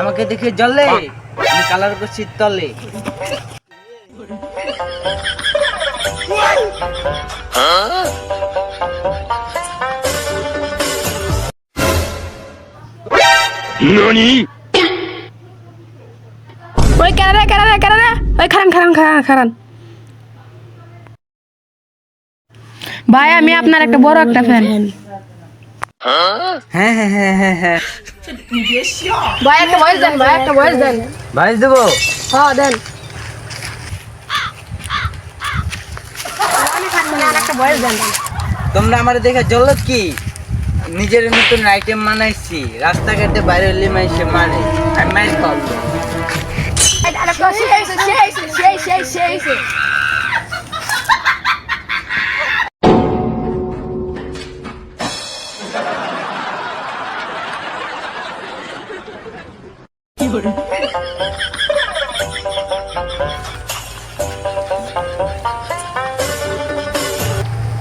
আমাকে দেখে জ্বললে আমি কালার করছি তলে। ওই ওই খারান খারান খারান খারান। ভাই আমি আপনার একটা বড় একটা ফ্যান হ্যাঁ হ্যাঁ হ্যাঁ হ্যাঁ হ্যাঁ। ভাই একটা ভয়েস দেন ভাই একটা ভয়েস দেন। ভাই দেবো? হ্যাঁ দেন। একটা ভয়েস দেন তোমরা আমার দেখে জল কি? নিজের নতুন আইটেম বানাইছি রাস্তাঘাটে বাইরে হলে মাইসে মানে আমি মাইস খাওয়াবো।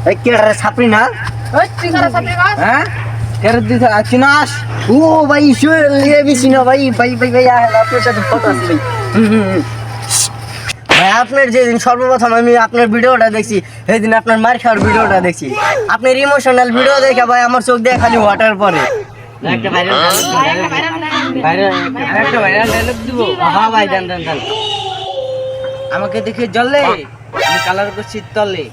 এই কে রে ছাপড়ি না? হ্যাঁ? কে রে তুই চিনাস ও ভাই শুয়ে লিয়ে বিছি না ভাই ভাই ভাই ভাই আহ, আপনার সাথে ফটো আছে ভাই। হুম, হুম, হুম। ভাই আপনার যেদিন সর্বপ্রথম আমি আপনার ভিডিওটা দেখছি সেদিন আপনার মার খাওয়ার ভিডিওটা দেখছি। আপনার ইমোশনাল ভিডিও দেখে ভাই আমার চোখ দিয়ে খালি ওয়াটার পরে আমাকে দেখে জলে আমি কালার করছি তলে।